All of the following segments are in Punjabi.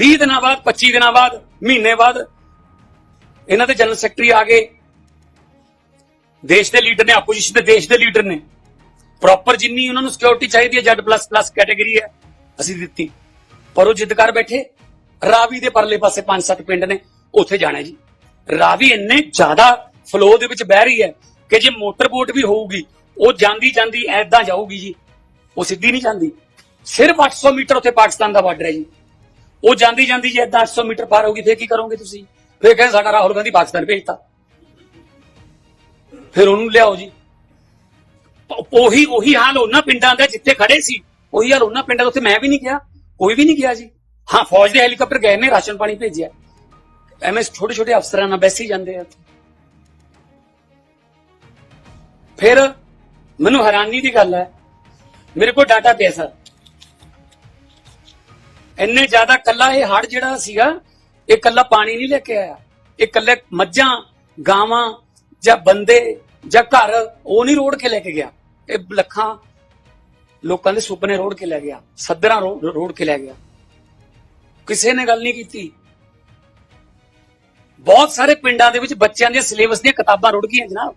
20 ਦਿਨਾਂ ਬਾਅਦ 25 ਦਿਨਾਂ ਬਾਅਦ, ਮਹੀਨੇ ਬਾਅਦ ਇਹਨਾਂ ਦੇ ਜਨਰਲ ਸੈਕਟਰੀ ਆ ਗਏ। ਦੇਸ਼ ਦੇ ਲੀਡਰ ਨੇ ਆਪੋਜੀਸ਼ਨ ਦੇ ਦੇਸ਼ ਦੇ ਲੀਡਰ ਨੇ। ਪ੍ਰੋਪਰ ਜਿੰਨੀ ਉਹਨਾਂ ਨੂੰ ਸਿਕਿਉਰਿਟੀ ਚਾਹੀਦੀ ਹੈ ਜੈਡ ਪਲੱਸ ਪਲੱਸ ਕੈਟਾਗਰੀ ਹੈ, ਅਸੀਂ ਦਿੱਤੀ। ਪਰ ਉਹ ਜਿੱਦ ਕਰ ਬੈਠੇ। ਰਾਵੀ ਦੇ ਪਰਲੇ ਪਾਸੇ ਪੰਜ ਸੱਤ ਪਿੰਡ ਨੇ, ਉੱਥੇ ਜਾਣਾ ਜੀ। ਰਾਵੀ ਇੰਨੇ ਜ਼ਿਆਦਾ ਫਲੋ ਦੇ ਵਿੱਚ ਬਹਿ ਰਹੀ ਹੈ ਕਿ ਜੇ ਮੋਟਰ ਬੋਟ ਵੀ ਹੋਊਗੀ, ਉਹ ਜਾਂਦੀ ਜਾਂਦੀ ਐਦਾਂ ਜਾਊਗੀ ਜੀ। ਉਹ ਸਿੱਧੀ ਨਹੀਂ ਜਾਂਦੀ। ਸਿਰਫ 800 ਮੀਟਰ ਉੱਥੇ ਪਾਕਿਸਤਾਨ ਦਾ ਬਾਰਡਰ ਹੈ ਜੀ। ਉਹ ਜਾਂਦੀ ਜਾਂਦੀ ਜੇ ਐਦਾਂ 800 ਮੀਟਰ ਪਾਰ ਗਈ, ਫੇਰ ਕੀ ਕਰੋਗੇ ਤੁਸੀਂ? ਫੇਰ ਕਹਿੰਦੇ ਸਾਡਾ ਰਾਹੁਲ ਗਾਂਧੀ ਪਾਕਿਸਤਾਨ ਭੇਜਤਾ। ਫਿਰ ਉਹਨੂੰ ਲਿਆਓ ਜੀ। ਉਹੀ ਉਹੀ ਹਾਲ ਉਹਨਾਂ ਪਿੰਡਾਂ ਦਾ ਜਿੱਥੇ ਖੜੇ ਸੀ, ਉਹੀ ਹਾਲ ਉਹਨਾਂ ਪਿੰਡਾਂ ਦਾ, ਉੱਥੇ ਮੈਂ ਵੀ ਨਹੀਂ ਗਿਆ, ਕੋਈ ਵੀ ਨਹੀਂ ਗਿਆ ਜੀ। ਹਾਂ, ਫੌਜ ਦੇ ਹੈਲੀਕਾਪਟਰ ਗਏ ਨੇ, ਰਾਸ਼ਨ ਪਾਣੀ ਭੇਜਿਆ। ਐਵੇਂ ਛੋਟੇ ਛੋਟੇ ਅਫਸਰਾਂ ਨਾਲ ਬੈਸੀ ਜਾਂਦੇ ਆ। ਉੱਥੇ। ਫਿਰ ਮੈਨੂੰ ਹੈਰਾਨੀ ਦੀ ਗੱਲ ਹੈ। ਮੇਰੇ ਕੋਲ ਡਾਟਾ ਪਿਆ ਸਰ। ਇੰਨੇ ਜ਼ਿਆਦਾ ਕੱਲਾ ਇਹ ਹੜ ਜਿਹੜਾ ਸੀਗਾ, ਇਹ ਕੱਲਾ ਪਾਣੀ ਨਹੀਂ ਲੈ ਕੇ ਆਇਆ। ਇਹ ਕੱਲੇ ਮੱਝਾਂ, ਗਾਵਾਂ ਜਾਂ ਬੰਦੇ ਜਾਂ ਘਰ, ਉਹ ਨਹੀਂ ਰੋੜ ਕੇ ਲੈ ਕੇ ਗਿਆ। ਇਹ ਲੱਖਾਂ ਲੋਕਾਂ ਦੇ ਸੁਪਨੇ ਰੋੜ ਕੇ ਲੈ ਗਿਆ। ਸੱਦਰਾਂ ਰੋ- ਰੋੜ ਕੇ ਲੈ ਗਿਆ। ਕਿਸੇ ਨੇ ਗੱਲ ਨਹੀਂ ਕੀਤੀ। ਬਹੁਤ ਸਾਰੇ ਪਿੰਡਾਂ ਦੇ ਵਿੱਚ ਬੱਚਿਆਂ ਦੇ ਸਿਲੇਬਸ ਦੀਆਂ ਕਿਤਾਬਾਂ ਰੁੜ ਗਈਆਂ ਜਨਾਬ।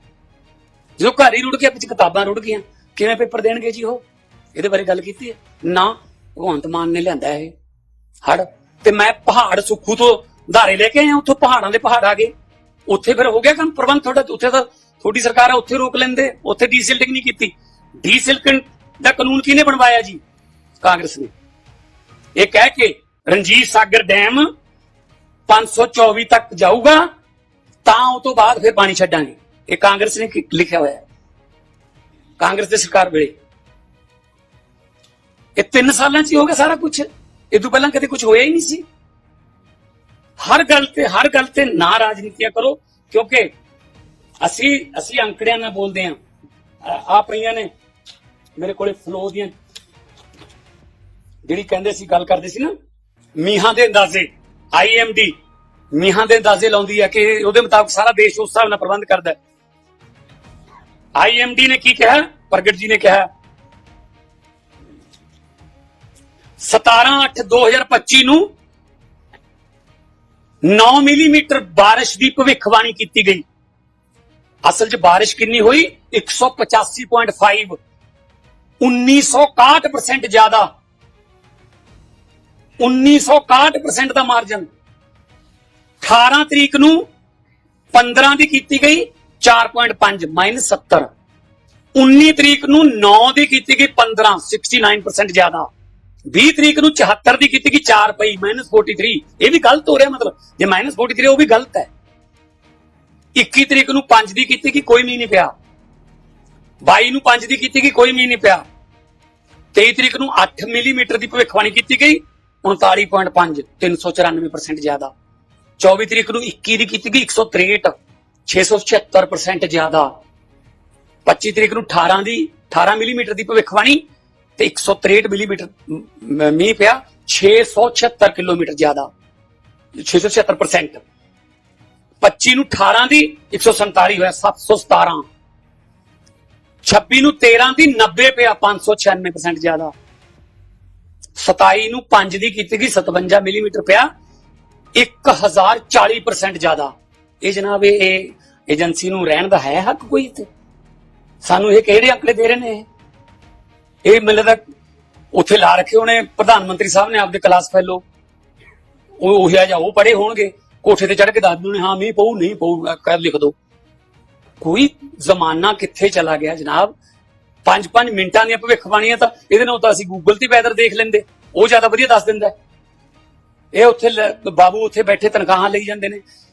ਜਦੋਂ ਘਰ ਹੀ ਰੁੜ ਗਿਆ, ਵਿੱਚ ਕਿਤਾਬਾਂ ਰੁੜ ਗਈਆਂ। ਕਿਵੇਂ ਪੇਪਰ ਦੇਣਗੇ ਜੀ ਉਹ? ਇਹਦੇ ਬਾਰੇ ਗੱਲ ਕੀਤੀ ਹੈ। ਨਾ ਭਗਵੰਤ ਮਾਨ ਨੇ ਲਿਆਂਦਾ ਇਹ। ਹੜ, ਤੇ ਮੈਂ ਪਹਾੜ ਸੁੱਖੂ ਤੋਂ ਧਾਰੇ ਲੈ ਕੇ ਆਇਆ, ਉੱਥੋਂ ਪਹਾੜਾਂ ਦੇ ਪਹਾੜ ਆ ਗਏ। ਉੱਥੇ ਫਿਰ ਹੋ ਗਿਆ ਕੰਮ, ਪ੍ਰਬੰਧ ਤੁਹਾਡਾ, ਉੱਥੇ ਤਾਂ ਤੁਹਾਡੀ ਸਰਕਾਰ ਹੈ ਉੱਥੇ ਰੋਕ ਲੈਂਦੇ, ਉੱਥੇ ਡੀਸਿਲਟਿੰਗ ਨਹੀਂ ਕੀਤੀ। ਡੀਸਿਲਟਿੰਗ ਦਾ ਕਾਨੂੰਨ ਕਿਹਨੇ ਬਣਵਾਇਆ ਜੀ? ਕਾਂਗਰਸ ਨੇ। ਇਹ ਕਹਿ ਕੇ ਰਣਜੀਤ ਸਾਗਰ ਡੈਮ 524 ਤੱਕ ਜਾਊਗਾ, ਤਾਂ ਉਹ ਤੋਂ ਬਾਅਦ ਫਿਰ ਪਾਣੀ ਛੱਡਾਂਗੇ। ਇਹ ਕਾਂਗਰਸ ਨੇ ਲਿਖਿਆ ਹੋਇਆ ਹੈ। ਕਾਂਗਰਸ ਦੀ ਸਰਕਾਰ ਵੇਲੇ। ਇਹ 3 ਸਾਲਾਂ 'ਚ ਹੀ ਹੋ ਗਿਆ ਸਾਰਾ ਕੁਝ ਇਹ ਤੋਂ ਪਹਿਲਾਂ ਕਦੇ ਕੁਝ ਹੋਇਆ ਹੀ ਨਹੀਂ ਸੀ। ਹਰ ਗੱਲ ਤੇ ਹਰ ਗੱਲ ਤੇ ਨਾ ਰਾਜਨੀਤੀਆਂ ਕਰੋ, ਕਿਉਂਕਿ ਅਸੀਂ ਅਸੀਂ ਅੰਕੜਿਆਂ ਨਾਲ ਬੋਲਦੇ ਆਂ ਆ ਪਈਆਂ ਨੇ। ਮੇਰੇ ਕੋਲੇ ਫਲੋ ਦੀਆਂ ਜਿਹੜੀ ਕਹਿੰਦੇ ਸੀ, ਗੱਲ ਕਰਦੇ ਸੀ ਨਾ, ਮੀਹਾਂ ਦੇ ਅੰਦਾਜ਼ੇ ਆਈਐਮਡੀ ਮੀਹਾਂ ਦੇ ਅੰਦਾਜ਼ੇ ਲਾਉਂਦੀ ਹੈ ਕਿ ਉਹਦੇ ਮੁਤਾਬਕ ਸਾਰਾ ਦੇਸ਼ ਉਸ ਹਿਸਾਬ ਨਾਲ ਪ੍ਰਬੰਧ ਕਰਦਾ ਹੈ। ਆਈਐਮਡੀ ਨੇ ਕੀ ਕਿਹਾ? ਪ੍ਰਗਟ ਜੀ ਨੇ ਕਿਹਾ 17/8/2025 ਨੂੰ 9 ਮਿਲੀਮੀਟਰ ਬਾਰਿਸ਼ ਦੀ ਭਵਿੱਖਬਾਣੀ ਕੀਤੀ ਗਈ। ਅਸਲ 'ਚ ਬਾਰਿਸ਼ ਕਿੰਨੀ ਹੋਈ? 185.5 1961% ਜ਼ਿਆਦਾ। 1961% ਦਾ ਮਾਰਜਨ 18 ਤਰੀਕ ਨੂੰ 15 ਦੀ ਕੀਤੀ ਗਈ 4.5 ਮਾਈਨਸ 70 19 ਤਰੀਕ ਨੂੰ 9 ਦੀ ਕੀਤੀ ਗਈ 15 69% ਜ਼ਿਆਦਾ। 20 ਤਰੀਕ ਨੂੰ 74 ਦੀ ਕੀਤੀ ਗਈ 4 ਪਈ ਮਾਈਨਸ 43 ਇਹ ਵੀ ਗਲਤ ਹੋ ਰਿਹਾ ਮਤਲਬ। ਜੇ ਮਾਈਨਸ 43 ਉਹ ਵੀ ਗਲਤ ਹੈ। 21 ਤਰੀਕ ਨੂੰ 5 ਦੀ ਕੀਤੀ ਗਈ, ਕੋਈ ਮੀਂਹ ਨਹੀਂ ਪਿਆ। 22 ਨੂੰ 5 ਦੀ ਕੀਤੀ ਗਈ, ਕੋਈ ਮੀਂਹ ਨਹੀਂ ਪਿਆ। 23 ਤਰੀਕ ਨੂੰ 8 ਮਿਲੀਮੀਟਰ ਦੀ ਭਵਿੱਖਬਾਣੀ ਕੀਤੀ ਗਈ 39.5 394% ਜ਼ਿਆਦਾ। 24 ਤਰੀਕ ਨੂੰ 21 ਦੀ ਕੀਤੀ ਗਈ 163 676% ਜ਼ਿਆਦਾ। 25 ਤਰੀਕ ਨੂੰ 18 ਦੀ 18 ਮਿਲੀਮੀਟਰ ਦੀ ਭਵਿੱਖਬਾਣੀ ਤੇ 163 ਮਿਲੀਮੀਟਰ ਮੀਂਹ ਪਿਆ 676 ਕਿਲੋਮੀਟਰ ਜ਼ਿਆਦਾ। 676% 25 ਨੂੰ 18 ਦੀ 147 ਹੋਇਆ 717 26 ਨੂੰ 13 ਦੀ 90 ਪਿਆ 596% ਜ਼ਿਆਦਾ। 27 ਨੂੰ 5 ਦੀ ਕੀਤੀ ਗਈ 57 ਮਿਲੀਮੀਟਰ ਪਿਆ 1040% ਜ਼ਿਆਦਾ। ਇਹ ਜਨਾਬ, ਇਹ ਏਜੰਸੀ ਨੂੰ ਰਹਿਣ ਦਾ ਹੈ ਹੱਕ ਕੋਈ ਇੱਥੇ? ਸਾਨੂੰ ਇਹ ਕਿਹੜੇ ਅੰਕੜੇ ਦੇ ਰਹੇ ਨੇ ਇਹ? ਇਹ ਮੈਨੂੰ ਉੱਥੇ ਲਾ ਰੱਖੇ ਹੋਣੇ, ਪ੍ਰਧਾਨ ਮੰਤਰੀ ਸਾਹਿਬ ਨੇ ਆਪਦੇ ਕਲਾਸ ਫੈਲੋ ਉਹ ਉਹ ਜਾਂ, ਉਹ ਪੜੇ ਹੋਣਗੇ। ਕੋਠੇ ਤੇ ਚੜ ਕੇ ਦੱਸ ਦਿੰਦੇ ਹਾਂ, ਮੀਂਹ ਪਊ, ਨਹੀਂ ਪਊ, ਅਹ ਕਰ ਲਿਖ ਦੋ। ਕੋਈ ਜ਼ਮਾਨਾ ਕਿੱਥੇ ਚਲਾ ਗਿਆ ਜਨਾਬ? 5-5 ਮਿੰਟਾਂ ਦੀਆਂ ਭਵਿੱਖਬਾਣੀਆਂ ਤਾਂ ਇਹਦੇ ਨਾਲ ਤਾਂ ਅਸੀਂ ਗੂਗਲ ਤੇ ਵੈਦਰ ਦੇਖ ਲੈਂਦੇ। ਉਹ ਜ਼ਿਆਦਾ ਵਧੀਆ ਦੱਸ ਦਿੰਦਾ। ਇਹ ਉੱਥੇ ਬਾਬੂ ਉੱਥੇ ਬੈਠੇ ਤਨਖਾਹਾਂ ਲਈ ਜਾਂਦੇ ਨੇ।